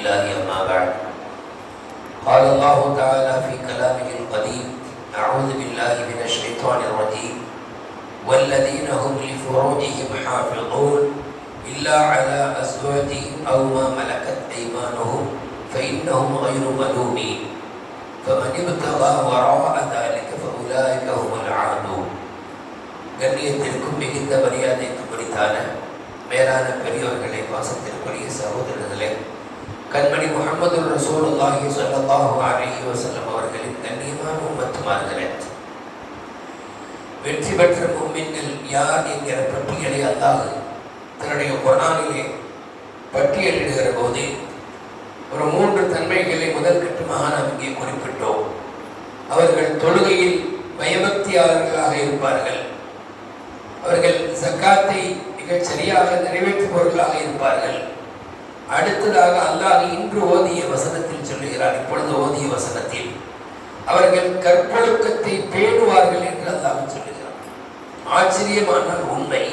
بالله أما بعد قال الله تعالى في كلامه القديم أعوذ بالله من الشيطان الرجيم والذين هم لفروجهم حافظون إلا على أزواجهم أو ما ملكت أيمانهم فإنهم غير ملومين فمن ابتغى وراء ذلك فأولئك هم العادون கண்ணியத்திற்கும் மிகுந்த மரியாதைக்கு பிடித்தான மேலான பெரியவர்களை பாசத்திற்குரிய சகோதரர்களே கண்மணி முகமது ரசூலுல்லாஹி சல்லாஹு அலஹி வசல்லம் அவர்களின் கண்ணியமான உமத்துமார்களே வெற்றி பெற்ற மும்மின்கள் யார் என்கிற பட்டியலை அல்லாஹ் தன்னுடைய குரானிலே பட்டியலிடுகிற போது ஒரு மூன்று தன்மைகளை முதல் கட்டமாக நாம் இங்கே குறிப்பிட்டோம். அவர்கள் தொழுகையில் பயபக்தியாளர்களாக இருப்பார்கள். அவர்கள் சக்காத்தை மிகச் சரியாக நிறைவேற்றுபவர்களாக இருப்பார்கள். அடுத்ததாக அல்லாஹ் இன்று ஓதிய வசனத்தில் சொல்லுகிறார் இப்பொழுது ஓதிய வசனத்தில். அவர்கள் கற்பொழுக்கத்தை பேணுவார்கள் என்று அல்லாஹ் சொல்லுகிறார் ஆச்சரியமான உண்மை.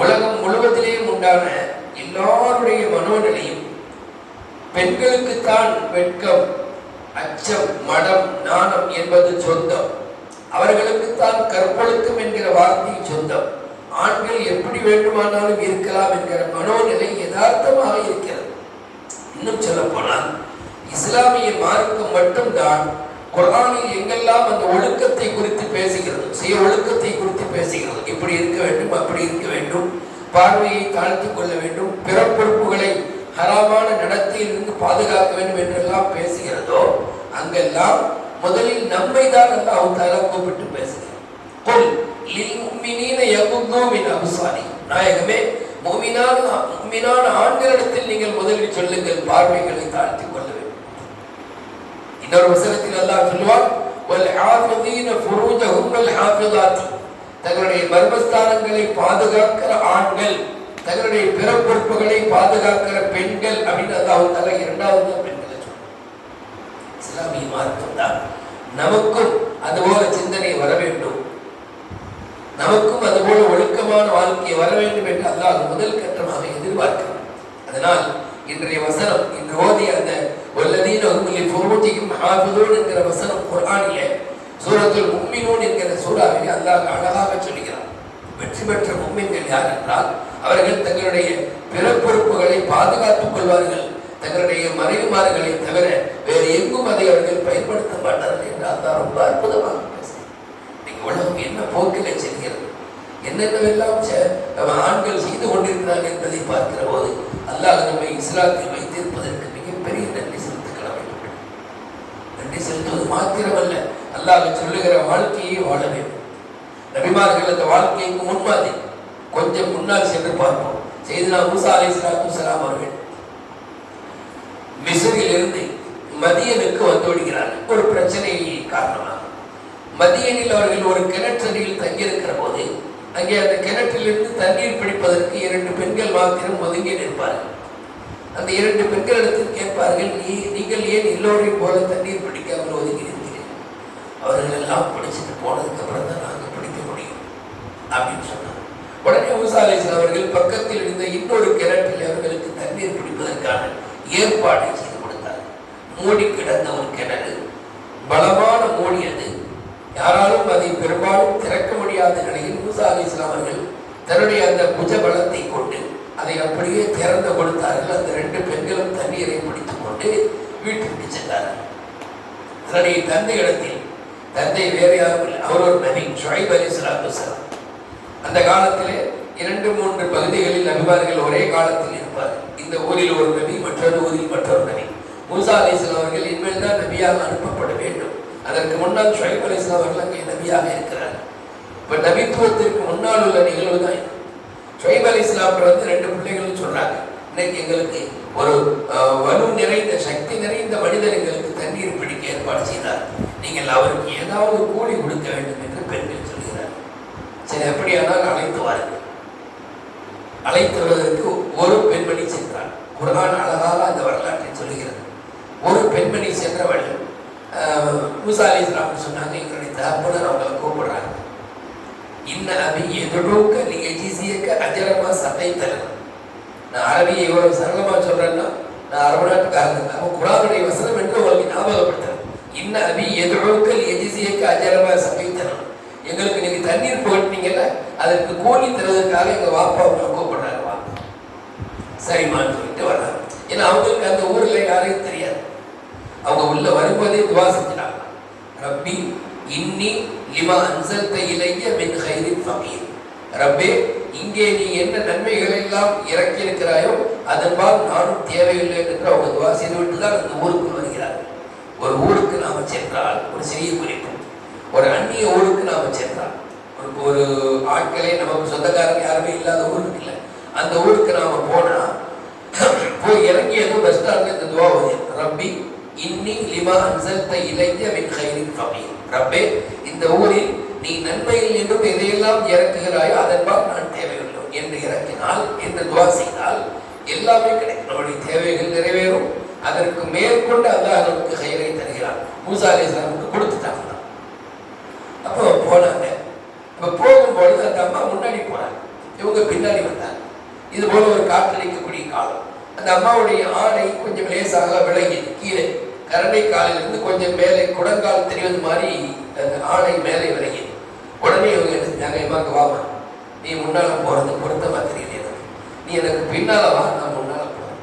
உலகம் முழுவதிலேயும் உண்டான எல்லாருடைய மனோநிலையும் பெண்களுக்குத்தான் வெட்கம் அச்சம் மடம் நாணம் என்பது சொந்தம். அவர்களுக்குத்தான் கற்பொழுக்கம் என்கிற வார்த்தை சொந்தம். ஆண்கள் எப்படி வேண்டுமானாலும் இருக்கலாம் என்கிற மனோநிலை யதார்த்தமாக இருக்கிறது. இன்னும் சொல்ல போனால் இஸ்லாமிய மார்க்கம் மட்டும்தான் குரானில் எங்கெல்லாம் அந்த ஒழுக்கத்தை குறித்து பேசுகிறது சுய ஒழுக்கத்தை குறித்து பேசுகிறது இப்படி இருக்க வேண்டும் அப்படி இருக்க வேண்டும் பார்வையை தாழ்த்திக் கொள்ள வேண்டும் பிறப்பொறுப்புகளை ஹராமான நடத்தையிலிருந்து பாதுகாக்க வேண்டும் என்றெல்லாம் பேசுகிறதோ அங்கெல்லாம் முதலில் நம்மை தான் அந்த தாலா கூப்பிட்டு பேசுகிறேன் கொல் லில் முஃமினீன யகுது மின் நாயகமே முஃமினான முஃமினான ஆண்களிடத்தில் நீங்கள் முதலில் சொல்லுங்கள் பார்வைகளை தாழ்த்திக் கொள்ள வேண்டும். இன்னொரு வசனத்தில் அல்லாஹ் சொல்வார் தங்களுடைய மர்மஸ்தானங்களை பாதுகாக்கிற ஆண்கள் தங்களுடைய பிறப்பொறுப்புகளை பாதுகாக்கிற பெண்கள் அப்படின்னு அல்லாஹ் தலை இரண்டாவது பெண்களை இஸ்லாமிய மார்க்கம் தான் நமக்கும் அதுபோல சிந்தனை வர வேண்டும். நமக்கும் அதுபோல ஒழுக்கமான வாழ்க்கை வர வேண்டும் என்று அல்லாஹ் முதல் கட்டமாக எதிர்பார்க்கிறார் அதனால் இன்றைய வசனம் இன்று ஓதிய அந்த வல்லதீன உங்களை பொருட்டியும் என்கிற வசனம் குர்ஆனிலே சூரத்தில் உம்மினோன் என்கிற சூறாவிலே அல்லாஹ் அழகாக சொல்கிறார் வெற்றி பெற்ற உம்மின்கள் யார் என்றால் அவர்கள் தங்களுடைய பிறப்பொறுப்புகளை பாதுகாத்துக் கொள்வார்கள். தங்களுடைய மறைவுமாறுகளை தவிர வேறு எங்கும் அதை அவர்கள் பயன்படுத்த மாட்டார்கள் என்று அல்லாஹ் ரொம்ப அற்புதமாக பேசுகிறார் உலகம் என்ன போக்கில என்னென்னவெல்லாம் நம்ம ஆண்கள் செய்து கொண்டிருக்கிறார்கள் என்பதை பார்க்கிற போது அல்லாஹ் நம்மை இஸ்லாத்தில் வைத்திருப்பதற்கு மிகப்பெரிய நன்றி செலுத்த கடமைப்பட்டது நன்றி செலுத்துவது மாத்திரமல்ல அல்லாஹ் சொல்லுகிற வாழ்க்கையை வாழ வேண்டும். நபிமார்கள் அந்த வாழ்க்கைக்கு முன்மாதிரி கொஞ்சம் முன்னால் சென்று பார்ப்போம். செய்தினா மூசா அலை சலாத்து சலாம் அவர்கள் மிஸ்ரில் இருந்து மதியனுக்கு வந்து விடுகிறார்கள். ஒரு பிரச்சனை காரணமாக. மதியனில் அவர்கள் ஒரு கிணற்றடியில் தங்கியிருக்கிற போது அங்கே அந்த கிணற்றிலிருந்து தண்ணீர் பிடிப்பதற்கு இரண்டு பெண்கள் மாத்திரம் ஒதுங்கி நிற்பார்கள். அந்த இரண்டு பெண்களிடத்தில் கேட்பார்கள் நீ நீங்கள் ஏன் எல்லோரையும் போல தண்ணீர் பிடிக்காமல் ஒதுங்கி நிற்கிறேன் அவர்கள் எல்லாம் பிடிச்சிட்டு போனதுக்கு அப்புறம் தான் நாங்கள் பிடிக்க முடியும் அப்படின்னு சொன்னார். உடனே மூசாலேசன் அவர்கள் பக்கத்தில் இருந்த இன்னொரு கிணற்றில் அவர்களுக்கு தண்ணீர் பிடிப்பதற்கான ஏற்பாடை செய்து கொடுத்தார். மூடி கிடந்த ஒரு கிணறு பலமான மூடி அது யாராலும் அதை பெரும்பாலும் திறக்க முடியாத நிலையில் மூசா அலி அவர்கள் தன்னுடைய அந்த புஜ பலத்தை கொண்டு அதை அப்படியே திறந்து கொடுத்தார்கள். அந்த ரெண்டு பெண்களும் தண்ணீரை பிடித்துக் கொண்டு வீட்டுக்கு சென்றார்கள். தன்னுடைய தந்தை இடத்தில் தந்தை வேறு யாரும் அவர் ஒரு நபி ஷொஹைப் அலி இஸ்லாம் அந்த காலத்திலே இரண்டு மூன்று பகுதிகளில் நபிமார்கள் ஒரே காலத்தில் இருப்பார்கள் இந்த ஊரில் ஒரு நபி மற்றொரு ஊரில் மற்றொரு நபி. மூசா அலி அவர்கள் இனிமேல் தான் நபியாக அனுப்பப்படும். அதற்கு முன்னால் ஷொஹிப் அலி இஸ்லாம் அவர்கள் அங்கே நபியாக இருக்கிறார். இப்போ நபித்துவத்திற்கு முன்னால் உள்ள நிகழ்வு தான் இது. அலி இஸ்லாம் வந்து ரெண்டு பிள்ளைகளும் சொல்கிறாங்க இன்னைக்கு எங்களுக்கு ஒரு வலு நிறைந்த சக்தி நிறைந்த மனிதர் எங்களுக்கு தண்ணீர் பிடிக்க ஏற்பாடு செய்தார். நீங்கள் அவருக்கு ஏதாவது கூலி கொடுக்க வேண்டும் என்று பெண்கள் சொல்கிறார் சரி எப்படியானால் அழைத்து வாருங்கள். அழைத்து வருவதற்கு ஒரு பெண்மணி சென்றார் குரான் அழகாக அந்த வரலாற்றை சொல்கிறது ஒரு பெண்மணி சென்றவள் மூசா அலி இஸ்லாம் சொன்னாங்க எங்களுடைய தகப்பனர் அவங்களை கூப்பிடுறாங்க. இன்ன அபி எதிர்க்க நீ எஜிசியக்க அஜரமாக சட்டை தரணும் நான் அரபியை எவ்வளவு சரளமாக சொல்றேன்னா நான் அரபு நாட்டுக்காரன் இல்லை. அவன் குரானுடைய வசனம் என்று உங்களுக்கு ஞாபகப்படுத்துறேன் இன்ன அபி எதிரோக்க எஜிசியக்க அஜரமாக அஜரமா தரணும் எங்களுக்கு நீங்கள் தண்ணீர் புகட்டினீங்கல்ல அதற்கு கோழி தருவதற்காக எங்கள் வாப்பா அவங்களை கூப்பிடுறாங்க வா சரிம்மான்னு சொல்லிட்டு வர்றாங்க. ஏன்னா அவங்களுக்கு அந்த ஊரில் யாரையும் தெரியாது. அவங்க உள்ள வரும்போதே துவா செஞ்சிட்டாங்க ரப்பி இன்னி லிமா அன்சல்த இலைய மின் ஹைரின் ஃபகீர். ரப்பே இங்கே நீ என்ன நன்மைகள் எல்லாம் இறக்கி இருக்கிறாயோ அதன்பால் நானும் தேவையில்லை என்று அவங்க துவா செய்துவிட்டு தான் அந்த ஊருக்கு வருகிறார்கள் ஒரு ஊருக்கு நாம் சென்றால் ஒரு சிறிய குறிப்பு. ஒரு அந்நிய ஊருக்கு நாம் சென்றால் ஒரு ஒரு ஆட்களே நமக்கு சொந்தக்காரங்க யாருமே இல்லாத ஊருக்கு இல்லை. அந்த ஊருக்கு நாம் போனால் போய் இறங்கியதும் பெஸ்ட்டாக ஸ்டாண்ட்ல இந்த துவா ரப்பி இன்னி லிமா அன்சல்த இலைய மின் ஹைரின் ஃபகீர். ரப்பே இந்த ஊரில் நீ நன்மையில் என்றும் எதையெல்லாம் இறக்குகிறாயோ அதன்பால் நான் தேவையுள்ளோம் என்று இறக்கினால் என்று துவா செய்தால் எல்லாமே கிடைக்கும். நம்முடைய தேவைகள் நிறைவேறும். அதற்கு மேற்கொண்டு அல்லாஹ் நமக்கு ஹைரை தருகிறான். மூசா அலி இஸ்லாமுக்கு கொடுத்துட்டாங்க அப்போ போனாங்க. இப்போ போகும்பொழுது அந்த அம்மா முன்னாடி போனாங்க. இவங்க பின்னாடி வந்தாங்க. இது போல ஒரு காற்றடிக்கக்கூடிய காலம். அந்த அம்மாவுடைய ஆடை கொஞ்சம் லேசாக விலகி கீழே கரண்டை காலிலிருந்து கொஞ்சம் மேலே குடங்கால் தெரிவது மாதிரி அந்த ஆடை மேலே விலகி உடனே இவங்க என்ன செஞ்சாங்க? எம்மாக்கு வாமா நீ முன்னால் போகிறது பொருத்தமாக தெரியல எனக்கு நீ எனக்கு பின்னால் வா நான் முன்னால் போறேன்.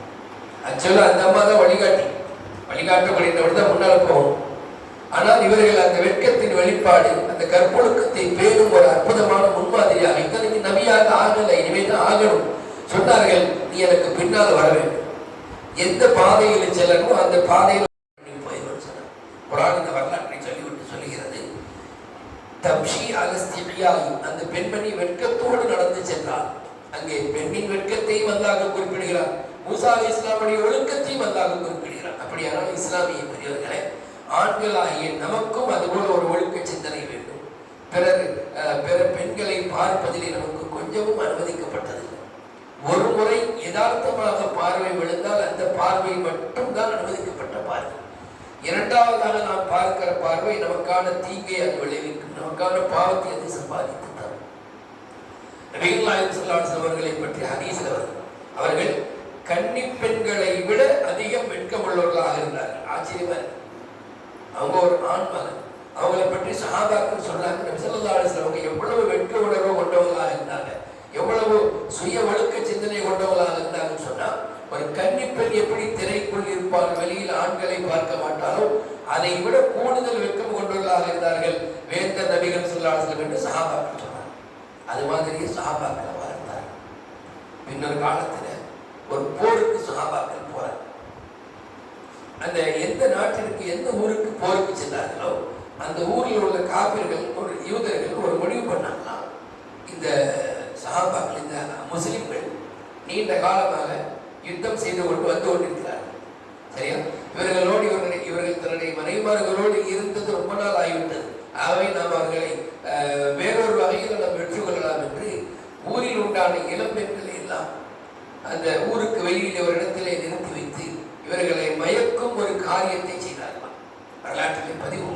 ஆக்சுவலாக அந்த அம்மா தான் வழிகாட்டி. வழிகாட்டப்படுகிறவர் தான் முன்னால போகணும். ஆனால் இவர்கள் அந்த வெட்கத்தின் வெளிப்பாடு அந்த கற்பொழுக்கத்தை பேணும் ஒரு அற்புதமான முன்மாதிரியாக இத்தனைக்கு நவியாக ஆகலை இனிமேல் தான் ஆகணும். சொன்னார்கள் நீ எனக்கு பின்னால் வர வேண்டும். எந்த பாதையில் செல்லணும் அந்த பாதையில் நீ போயிடும் சொன்னார் குரான் இந்த வரலாற்றை சொல்லிவிட்டு சொல்லுகிறது தப்ஷி அகஸ்தியாய் அந்த பெண்மணி வெட்கத்தோடு நடந்து சென்றார் அங்கே பெண்ணின் வெட்கத்தையும் வந்தாக குறிப்பிடுகிறார். மூசா அலி இஸ்லாமுடைய ஒழுக்கத்தையும் வந்தாக குறிப்பிடுகிறார். அப்படியானால் இஸ்லாமிய பெரியவர்களே ஆண்களாகிய நமக்கும் அதுபோல ஒரு ஒழுக்க சிந்தனை வேண்டும். பிறர் அஹ், பிற பெண்களை பார்ப்பதிலே நமக்கு கொஞ்சமும் அனுமதிக்கப்பட்டதில்லை. ஒரு முறை யதார்த்தமாக பார்வை விழுந்தால் அந்த பார்வை மட்டும்தான் அனுமதிக்கப்பட்ட பார்வை. இரண்டாவதாக நாம் பார்க்கிற பார்வை நமக்கான தீங்கை அது விளைவிக்கும். நமக்கான பாவத்தை அதை சம்பாதித்து தரும் அவர்களை பற்றி ஹரீசில் வரும் அவர்கள் கன்னி பெண்களை விட அதிகம் வெட்கமுள்ளவர்களாக இருந்தார்கள். ஆச்சரியமா அவங்க ஒரு ஆண் மகன். அவங்களை பற்றி சஹாபாக்கள் சொன்னாங்க நபி அவங்க எவ்வளவு வெட்க உணர்வு கொண்டவங்களாக இருந்தாங்க எவ்வளவு சுய ஒழுக்க சிந்தனை கொண்டவங்களாக இருந்தாங்கன்னு சொன்னா ஒரு கன்னி பெண் எப்படி திரைக்குள் இருப்பார் வெளியில் ஆண்களை பார்க்க மாட்டாலும் அதை விட கூடுதல் வெட்கம் கொண்டுள்ளாக இருந்தார்கள். வேந்த நபிகள் சொல்லாசல் என்று சகாபாக்கள் சொன்னார் அது மாதிரியே சகாபாக்கள் வாழ்ந்தார் இன்னொரு காலத்துல ஒரு போருக்கு சகாபாக்கள் போறார் அந்த எந்த நாட்டிற்கு எந்த ஊருக்கு போருக்கு சென்றார்களோ அந்த ஊரில் உள்ள காப்பிர்கள் ஒரு யூதர்கள் ஒரு முடிவு பண்ணாங்களாம் இந்த சகாபாக்கள் இந்த முஸ்லிம்கள் நீண்ட காலமாக யுத்தம் செய்து கொண்டு வந்து கொண்டு சரியா இவர்களோடு இவர்கள் இவர்கள் தன்னுடைய மனைவிமார்களோடு இருந்தது ரொம்ப நாள் ஆகிவிட்டது ஆகவே நாம் அவர்களை அஹ், வேறொரு வகையில் நாம் வெற்றி கொள்ளலாம் என்று ஊரில் உண்டான இளம்பெண்களை எல்லாம் அந்த ஊருக்கு வெளியில் ஒரு இடத்திலே நிறுத்தி வைத்து இவர்களை மயக்கும் ஒரு காரியத்தை செய்தார்களாம் வரலாற்றிலே பதிவு.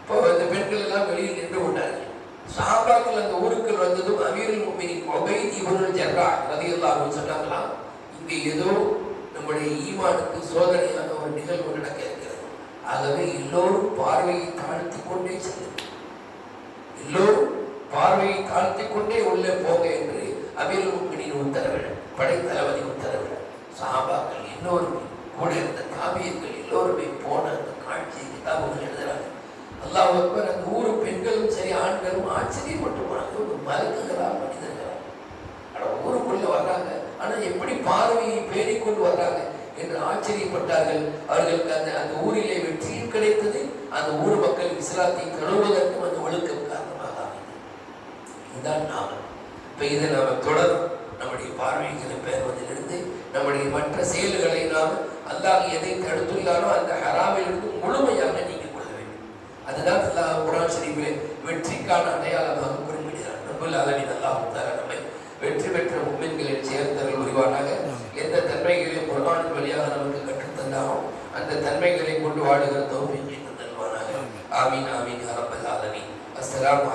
இப்போ அந்த பெண்கள் எல்லாம் வெளியில் நின்று கொண்டார்கள். சாபாக்கள் அந்த ஊருக்குள் வந்ததும் அமீரில் முஃமினீன் உபைத் இப்னு ஜர்ராஹ் சொன்னாங்களாம் இங்கே ஏதோ நம்முடைய ஈமானுக்கு சோதனையான ஒரு நிகழ்வு நடக்க இருக்கிறது. ஆகவே எல்லோரும் பார்வையை தாழ்த்தி கொண்டே செல்லுங்கள். எல்லோரும் பார்வையை தாழ்த்தி கொண்டே உள்ளே போக என்று அமீருல் உத்தரவிட படைத்தளபதி உத்தரவிட சாபாக்கள் எல்லோருமே கூட இருந்த காவியங்கள் எல்லோருமே போன அந்த காட்சியை கிதாபுகள் எழுதுறாங்க. அல்லாஹ் அக்பர் அந்த ஊரு பெண்களும் சரி ஆண்களும் ஆச்சரியப்பட்டு போனாங்க ஒரு மருந்துகளா மனிதர்களா ஆனா ஊருக்குள்ள வர்றாங்க. ஆனா எப்படி பார்வையை பேணிக்கொண்டு வர்றாங்க என்று ஆச்சரியப்பட்டார்கள். அவர்களுக்கு அந்த அந்த ஊரிலே வெற்றியும் கிடைத்தது. அந்த ஊர் மக்கள் இஸ்லாத்தை தழுவதற்கும் அந்த ஒழுக்கம் காரணமாக அமைந்தது. இதுதான் நாம் இப்போ இதை நாம் தொடரும். நம்முடைய பார்வைகளை பெறுவதிலிருந்து நம்முடைய மற்ற செயல்களை நாம் அல்லாஹ் எதை தடுத்துள்ளாரோ அந்த ஹராமிலிருந்து முழுமையாக நீக்கிக் கொள்ள வேண்டும். அதுதான் அல்லாஹ் குரான் ஷரீஃபிலே வெற்றிக்கான அடையாளமாக குறிப்பிடுகிறார். ரப்பல் ஆலமீன் அல்லாஹ் நம்மை வெற்றி பெற்ற மும்மின்களில் சேர்ந்தவர்கள் உருவானாக எந்த தன்மைகளையும் குரானின் வழியாக நமக்கு கற்றுத்தந்தாரோ அந்த தன்மைகளை கொண்டு வாடுகிற தௌஃபீக்கை தந்தல்வானாக ஆமீன் ஆமீன் அரபல் ரப்பல் ஆலமீன். அஸ்ஸலாமு